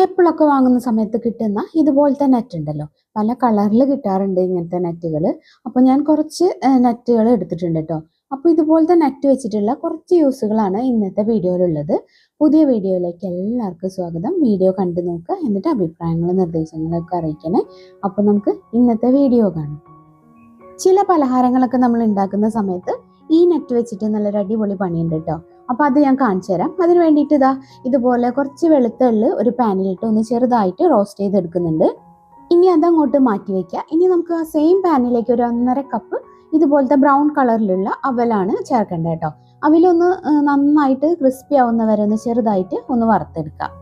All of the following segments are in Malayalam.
ആപ്പിളൊക്കെ വാങ്ങുന്ന സമയത്ത് കിട്ടുന്ന ഇതുപോലത്തെ നെറ്റ് ഉണ്ടല്ലോ. പല കളറിൽ കിട്ടാറുണ്ട് ഇങ്ങനത്തെ നെറ്റുകൾ അപ്പോൾ ഞാൻ കുറച്ച് നെറ്റുകൾ എടുത്തിട്ടുണ്ട് കേട്ടോ അപ്പോൾ ഇതുപോലത്തെ നെറ്റ് വെച്ചിട്ടുള്ള കുറച്ച് യൂസുകളാണ് ഇന്നത്തെ വീഡിയോയിലുള്ളത്. പുതിയ വീഡിയോയിലേക്ക് എല്ലാവർക്കും സ്വാഗതം. വീഡിയോ കണ്ടു നോക്കുക എന്നിട്ട് അഭിപ്രായങ്ങളും നിർദ്ദേശങ്ങളൊക്കെ അറിയിക്കണേ. അപ്പോൾ നമുക്ക് ഇന്നത്തെ വീഡിയോ കാണാം. ചില പലഹാരങ്ങളൊക്കെ നമ്മൾ ഉണ്ടാക്കുന്ന സമയത്ത് ഈ നെറ്റ് വെച്ചിട്ട് നല്ലൊരു അടിപൊളി പണിയുണ്ട് കേട്ടോ അപ്പോൾ അത് ഞാൻ കാണിച്ചു തരാം. അതിന് വേണ്ടിയിട്ട് ഇതാ ഇതുപോലെ കുറച്ച് വെളുത്തള്ള് ഒരു പാനിലിട്ട് ഒന്ന് ചെറുതായിട്ട് റോസ്റ്റ് ചെയ്തെടുക്കുന്നുണ്ട്. ഇനി അതങ്ങോട്ട് മാറ്റി വെക്കുക. ഇനി നമുക്ക് ആ സെയിം പാനിലേക്ക് ഒരു ഒന്നര കപ്പ് ഇതുപോലത്തെ ബ്രൗൺ കളറിലുള്ള അവലാണ് ചേർക്കേണ്ടത് കേട്ടോ. അവലൊന്ന് നന്നായിട്ട് ക്രിസ്പി ആവുന്ന വരെ ഒന്ന് ചെറുതായിട്ട് ഒന്ന് വറുത്തെടുക്കാം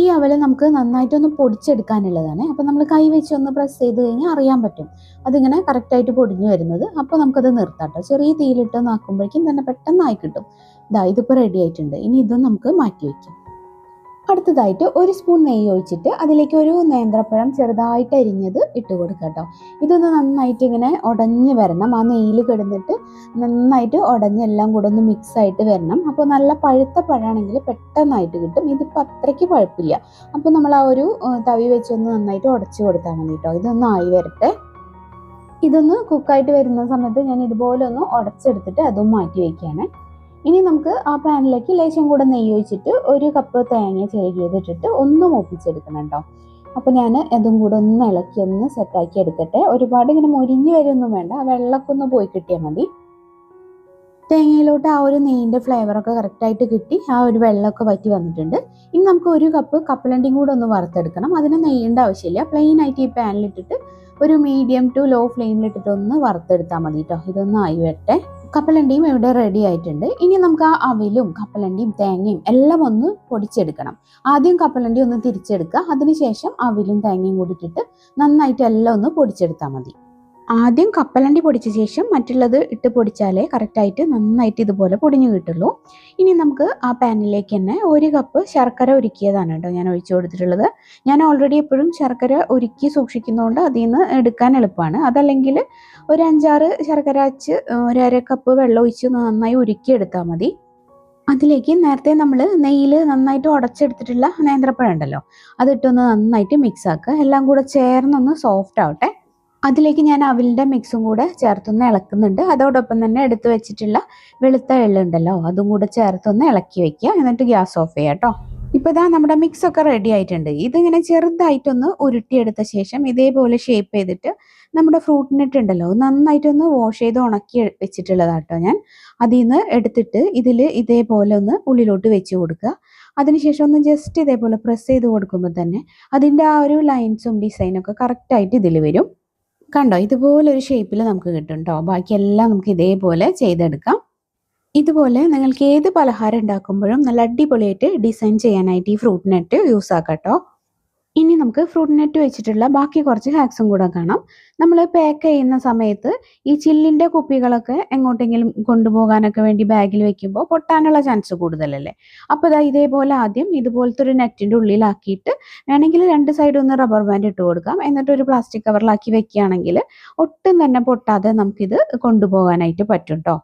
ഈ അവൽ നമുക്ക് നന്നായിട്ടൊന്ന് പൊടിച്ചെടുക്കാനുള്ളതാണ്. അപ്പോൾ നമ്മൾ കൈ വെച്ച് ഒന്ന് പ്രസ് ചെയ്ത് കഴിഞ്ഞാൽ അറിയാൻ പറ്റും. അതിങ്ങനെ കറക്റ്റായിട്ട് പൊടിഞ്ഞു വരുന്നത്. അപ്പോൾ നമുക്കത് നിർത്താം കേട്ടോ. ചെറിയ തീയിലിട്ടൊന്ന് ആക്കുമ്പോഴേക്കും തന്നെ പെട്ടെന്നായി കിട്ടും. ഇതാ ഇതിപ്പോൾ റെഡി ആയിട്ടുണ്ട്. ഇനി ഇതും നമുക്ക് മാറ്റി വയ്ക്കാം അടുത്തതായിട്ട് ഒരു സ്പൂൺ നെയ്യ് ഒഴിച്ചിട്ട് അതിലേക്ക് ഒരു നേന്ത്രപ്പഴം ചെറുതായിട്ട് അരിഞ്ഞത് ഇട്ട് കൊടുക്കുക കേട്ടോ ഇതൊന്ന് നന്നായിട്ട് ഇങ്ങനെ ഉടഞ്ഞ് വരണം. ആ നെയ്യിൽ കിടന്നിട്ട് നന്നായിട്ട് ഉടഞ്ഞ് എല്ലാം കൂടെ ഒന്ന് മിക്സ് ആയിട്ട് വരണം. അപ്പോൾ നല്ല പഴുത്ത പഴമാണെങ്കിൽ പെട്ടെന്നായിട്ട് കിട്ടും. ഇതിപ്പോൾ അത്രയ്ക്ക് പഴുപ്പില്ല. അപ്പോൾ നമ്മൾ ആ ഒരു തവി വെച്ചൊന്ന് നന്നായിട്ട് ഉടച്ചു കൊടുത്താൽ മതി കേട്ടോ ഇതൊന്ന് ആയി വരട്ടെ. ഇതൊന്ന് കുക്കായിട്ട് വരുന്ന സമയത്ത് ഞാൻ ഇതുപോലെ ഒന്ന് ഉടച്ചെടുത്തിട്ട് അതും മാറ്റി വയ്ക്കുകയാണ് ഇനി നമുക്ക് ആ പാനിലേക്ക് ലേശം കൂടെ നെയ്യ് ഒഴിച്ചിട്ട് ഒരു കപ്പ് തേങ്ങ ചെറുകിയത് ഇട്ടിട്ട് ഒന്ന് മൂപ്പിച്ചെടുക്കണം കേട്ടോ. അപ്പോൾ ഞാൻ അതും കൂടെ ഒന്ന് ഇളക്കി ഒന്ന് സെറ്റാക്കി എടുക്കട്ടെ. ഒരുപാട് ഇങ്ങനെ മുരിഞ്ഞു വരുമൊന്നും വേണ്ട. വെള്ളമൊക്കെ ഒന്ന് പോയി കിട്ടിയാൽ മതി. തേങ്ങയിലോട്ട് ആ ഒരു നെയ്യിന്റെ ഫ്ലേവറൊക്കെ കറക്റ്റായിട്ട് കിട്ടി. ആ ഒരു വെള്ളമൊക്കെ വറ്റി വന്നിട്ടുണ്ട്. ഇനി നമുക്ക് ഒരു കപ്പ് കപ്പലണ്ടിയും കൂടെ ഒന്ന് വറുത്തെടുക്കണം. അതിന് നെയ്യേണ്ട ആവശ്യമില്ല. പ്ലെയിൻ ആയിട്ട് ഈ പാനിലിട്ടിട്ട് ഒരു മീഡിയം ടു ലോ ഫ്ലെയിമിലിട്ടിട്ട് ഒന്ന് വറുത്തെടുത്താൽ മതി കേട്ടോ. ഇതൊന്നും ആയി വരട്ടെ. കപ്പലണ്ടിയും ഇവിടെ റെഡി ആയിട്ടുണ്ട്. ഇനി നമുക്ക് ആ അവിലും കപ്പലണ്ടിയും തേങ്ങയും എല്ലാം ഒന്ന് പൊടിച്ചെടുക്കണം. ആദ്യം കപ്പലണ്ടി ഒന്ന് തിരിച്ചെടുക്കുക. അതിനുശേഷം അവിലും തേങ്ങയും കൂടിയിട്ടിട്ട് നന്നായിട്ട് എല്ലാം ഒന്ന് പൊടിച്ചെടുത്താൽ മതി. ആദ്യം കപ്പലണ്ടി പൊടിച്ച ശേഷം മറ്റുള്ളത് ഇട്ട് പൊടിച്ചാലേ കറക്റ്റായിട്ട് നന്നായിട്ട് ഇതുപോലെ പൊടിഞ്ഞു കിട്ടുള്ളൂ. ഇനി നമുക്ക് ആ പാനിലേക്ക് തന്നെ ഒരു കപ്പ് ശർക്കര ഒരുക്കിയതാണ് കേട്ടോ ഞാൻ ഒഴിച്ചു കൊടുത്തിട്ടുള്ളത്. ഞാൻ ഓൾറെഡി എപ്പോഴും ശർക്കര ഒരുക്കി സൂക്ഷിക്കുന്നതുകൊണ്ട് അതിൽ നിന്ന് എടുക്കാൻ എളുപ്പമാണ്. അതല്ലെങ്കിൽ ഒരു അഞ്ചാറ് ശർക്കര അച്ച് ഒരു അര കപ്പ് വെള്ളം ഒഴിച്ച് നന്നായി ഉരുക്കിയെടുത്താൽ മതി. അതിലേക്ക് നേരത്തെ നമ്മൾ നെയ്യിൽ നന്നായിട്ട് ഉടച്ചെടുത്തിട്ടുള്ള നേന്ത്രപ്പഴം ഉണ്ടല്ലോ അതിട്ടൊന്ന് നന്നായിട്ട് മിക്സ് ആക്കുക. എല്ലാം കൂടെ ചേർന്നൊന്ന് സോഫ്റ്റ് ആവട്ടെ. അതിലേക്ക് ഞാൻ അവിലിന്റെ മിക്സും കൂടെ ചേർത്തൊന്ന് ഇളക്കുന്നുണ്ട്. അതോടൊപ്പം തന്നെ എടുത്ത് വെച്ചിട്ടുള്ള വെളുത്ത എള്ളുണ്ടല്ലോ അതും കൂടെ ചേർത്തൊന്ന് ഇളക്കി വെക്കുക. എന്നിട്ട് ഗ്യാസ് ഓഫ് ചെയ്യുക കേട്ടോ. ഇപ്പോൾ ഇതാ നമ്മുടെ മിക്സ് ഒക്കെ റെഡി ആയിട്ടുണ്ട്. ഇതിങ്ങനെ ചെറുതായിട്ടൊന്ന് ഉരുട്ടിയെടുത്ത ശേഷം ഇതേപോലെ ഷേപ്പ് ചെയ്തിട്ട് നമ്മുടെ ഫ്രൂട്ടിനിട്ടുണ്ടല്ലോ നന്നായിട്ടൊന്ന് വാഷ് ചെയ്ത് ഉണക്കി വെച്ചിട്ടുള്ളതാണ് കേട്ടോ ഞാൻ. അതിൽ നിന്ന് എടുത്തിട്ട് ഇതിൽ ഇതേപോലെ ഒന്ന് ഉള്ളിലോട്ട് വെച്ച് കൊടുക്കുക. അതിനുശേഷം ഒന്ന് ജസ്റ്റ് ഇതേപോലെ പ്രസ് ചെയ്ത് കൊടുക്കുമ്പോൾ തന്നെ അതിന്റെ ആ ഒരു ലൈൻസും ഡിസൈനൊക്കെ കറക്റ്റായിട്ട് ഇതിൽ വരും. കണ്ടോ? ഇതുപോലെ ഒരു ഷേപ്പിൽ നമുക്ക് കിട്ടും കേട്ടോ ബാക്കിയെല്ലാം നമുക്ക് ഇതേപോലെ ചെയ്തെടുക്കാം. ഇതുപോലെ നിങ്ങൾക്ക് ഏത് പലഹാരം ഉണ്ടാക്കുമ്പോഴും നല്ല അടിപൊളിയായിട്ട് ഡിസൈൻ ചെയ്യാനായിട്ട് ഈ ഫ്രൂട്ട് നട്ട് യൂസ് ആക്കാം കേട്ടോ ഇനി നമുക്ക് ഫ്രൂട്ട് നെറ്റ് വെച്ചിട്ടുള്ള ബാക്കി കുറച്ച് ഹാക്സും കൂടെ കാണാം. നമ്മൾ പാക്ക് ചെയ്യുന്ന സമയത്ത് ഈ ചില്ലിന്റെ കുപ്പികളൊക്കെ എങ്ങോട്ടെങ്കിലും കൊണ്ടുപോകാനൊക്കെ വേണ്ടി ബാഗിൽ വെക്കുമ്പോൾ പൊട്ടാനുള്ള ചാൻസ് കൂടുതലല്ലേ? അപ്പോൾ ഇതാ ഇതേപോലെ ആദ്യം ഇതുപോലത്തെ ഒരു നെറ്റിന്റെ ഉള്ളിലാക്കിയിട്ട് വേണമെങ്കിൽ രണ്ട് സൈഡും ഒന്ന് റബ്ബർ ബാൻഡ് ഇട്ട് കൊടുക്കാം. എന്നിട്ട് ഒരു പ്ലാസ്റ്റിക് കവറിലാക്കി വെക്കുകയാണെങ്കിൽ ഒട്ടും തന്നെ പൊട്ടാതെ നമുക്കിത് കൊണ്ടുപോകാനായിട്ട് പറ്റും കേട്ടോ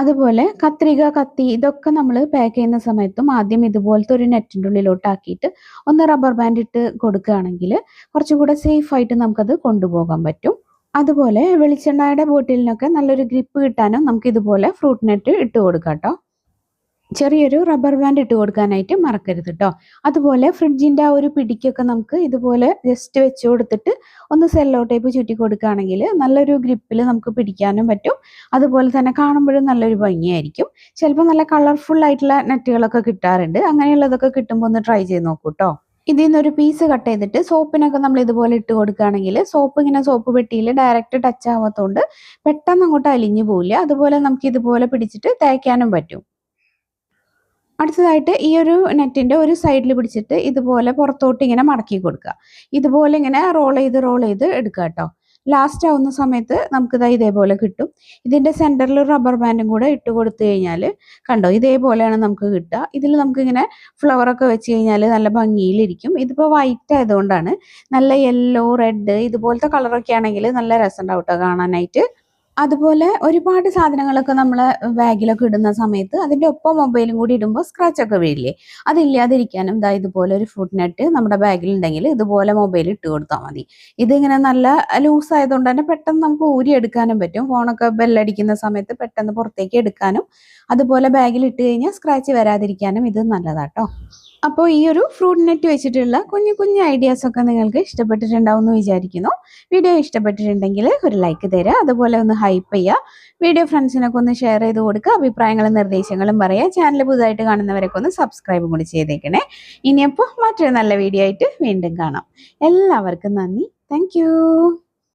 അതുപോലെ കത്രിക കത്തി ഇതൊക്കെ നമ്മൾ പാക്ക് ചെയ്യുന്ന സമയത്തും ആദ്യം ഇതുപോലത്തെ ഒരു നെറ്റിന്റെ ഉള്ളിലോട്ടാക്കിയിട്ട് ഒന്ന് റബ്ബർ ബാൻഡ് ഇട്ട് കൊടുക്കുകയാണെങ്കിൽ കുറച്ചും കൂടെ സേഫ് ആയിട്ട് നമുക്കത് കൊണ്ടുപോകാൻ പറ്റും. അതുപോലെ വെളിച്ചെണ്ണയുടെ ബോട്ടിലിനൊക്കെ നല്ലൊരു ഗ്രിപ്പ് കിട്ടാനും നമുക്ക് ഇതുപോലെ ഫ്രൂട്ട് നെറ്റ് ഇട്ട് കൊടുക്കാം കേട്ടോ. ചെറിയൊരു റബ്ബർ ബാൻഡ് ഇട്ട് കൊടുക്കാനായിട്ട് മറക്കരുത് കേട്ടോ അതുപോലെ ഫ്രിഡ്ജിന്റെ ആ ഒരു പിടിക്കൊക്കെ നമുക്ക് ഇതുപോലെ ജസ്റ്റ് വെച്ച് കൊടുത്തിട്ട് ഒന്ന് സെല്ലോ ടേപ്പ് ചുറ്റി കൊടുക്കുകയാണെങ്കിൽ നല്ലൊരു ഗ്രിപ്പിൽ നമുക്ക് പിടിക്കാനും പറ്റും. അതുപോലെ തന്നെ കാണുമ്പോഴും നല്ലൊരു ഭംഗിയായിരിക്കും. ചിലപ്പോൾ നല്ല കളർഫുൾ ആയിട്ടുള്ള നെറ്റുകളൊക്കെ കിട്ടാറുണ്ട്. അങ്ങനെയുള്ളതൊക്കെ കിട്ടുമ്പോൾ ഒന്ന് ട്രൈ ചെയ്ത് നോക്കൂ കേട്ടോ ഇതിൽ നിന്നൊരു പീസ് കട്ട് ചെയ്തിട്ട് സോപ്പിനൊക്കെ നമ്മൾ ഇതുപോലെ ഇട്ട് കൊടുക്കുകയാണെങ്കിൽ സോപ്പ് ഇങ്ങനെ സോപ്പ് പെട്ടിയിൽ ഡയറക്റ്റ് ടച്ച് ആവാത്തതുകൊണ്ട് പെട്ടെന്ന് അങ്ങോട്ട് അലിഞ്ഞു പോവില്ല. അതുപോലെ നമുക്ക് ഇതുപോലെ പിടിച്ചിട്ട് തേക്കാനും പറ്റും. അടുത്തതായിട്ട് ഈ ഒരു നെറ്റിന്റെ ഒരു സൈഡിൽ പിടിച്ചിട്ട് ഇതുപോലെ പുറത്തോട്ട് ഇങ്ങനെ മടക്കി കൊടുക്കുക. ഇതുപോലെ ഇങ്ങനെ റോൾ ചെയ്ത് റോൾ ചെയ്ത് എടുക്കുക കേട്ടോ. ലാസ്റ്റ് ആവുന്ന സമയത്ത് നമുക്കിത് ഇതേപോലെ കിട്ടും. ഇതിന്റെ സെന്ററിൽ റബ്ബർ ബാൻഡും കൂടെ ഇട്ട് കൊടുത്തു കഴിഞ്ഞാൽ കണ്ടോ ഇതേപോലെയാണ് നമുക്ക് കിട്ടുക. ഇതിൽ നമുക്കിങ്ങനെ ഫ്ലവറൊക്കെ വെച്ച് കഴിഞ്ഞാൽ നല്ല ഭംഗിയിലിരിക്കും. ഇതിപ്പോൾ വൈറ്റ് ആയതുകൊണ്ടാണ് നല്ല യെല്ലോ റെഡ് ഇതുപോലത്തെ കളറൊക്കെ ആണെങ്കിൽ നല്ല രസം ഉണ്ടാവും കേട്ടോ കാണാനായിട്ട്. അതുപോലെ ഒരുപാട് സാധനങ്ങളൊക്കെ നമ്മൾ ബാഗിലൊക്കെ ഇടുന്ന സമയത്ത് അതിന്റെ ഒപ്പം മൊബൈലും കൂടി ഇടുമ്പോൾ സ്ക്രാച്ച് ഒക്കെ വീഴില്ലേ അതില്ലാതിരിക്കാനും ഇതാ ഇതുപോലെ ഒരു ഫുഡ് നെറ്റ് നമ്മുടെ ബാഗിൽ ഉണ്ടെങ്കിൽ ഇതുപോലെ മൊബൈൽ ഇട്ട് കൊടുത്താൽ മതി. ഇതിങ്ങനെ നല്ല ലൂസ് ആയതുകൊണ്ട് തന്നെ പെട്ടെന്ന് നമുക്ക് ഊരി എടുക്കാനും പറ്റും. ഫോണൊക്കെ ബെല്ലടിക്കുന്ന സമയത്ത് പെട്ടെന്ന് പുറത്തേക്ക് എടുക്കാനും അതുപോലെ ബാഗിൽ ഇട്ട് കഴിഞ്ഞാൽ സ്ക്രാച്ച് വരാതിരിക്കാനും ഇത് നല്ലതാട്ടോ. അപ്പോൾ ഈ ഒരു ഫ്രൂട്ട് നെറ്റ് വെച്ചിട്ടുള്ള കുഞ്ഞു കുഞ്ഞു ഐഡിയാസൊക്കെ നിങ്ങൾക്ക് ഇഷ്ടപ്പെട്ടിട്ടുണ്ടാവും എന്ന് വിചാരിക്കുന്നു. വീഡിയോ ഇഷ്ടപ്പെട്ടിട്ടുണ്ടെങ്കിൽ ഒരു ലൈക്ക് തരിക അതുപോലെ ഒന്ന് ഹൈപ്പ് ചെയ്യുക വീഡിയോ ഫ്രണ്ട്സിനൊക്കെ ഒന്ന് ഷെയർ ചെയ്ത് കൊടുക്കുക. അഭിപ്രായങ്ങളും നിർദ്ദേശങ്ങളും പറയുക. ചാനൽ പുതുതായിട്ട് കാണുന്നവരൊക്കെ ഒന്ന് സബ്സ്ക്രൈബ് കൂടി ചെയ്തേക്കണേ. ഇനിയപ്പോൾ മറ്റൊരു നല്ല വീഡിയോ ആയിട്ട് വീണ്ടും കാണാം. എല്ലാവർക്കും നന്ദി. താങ്ക്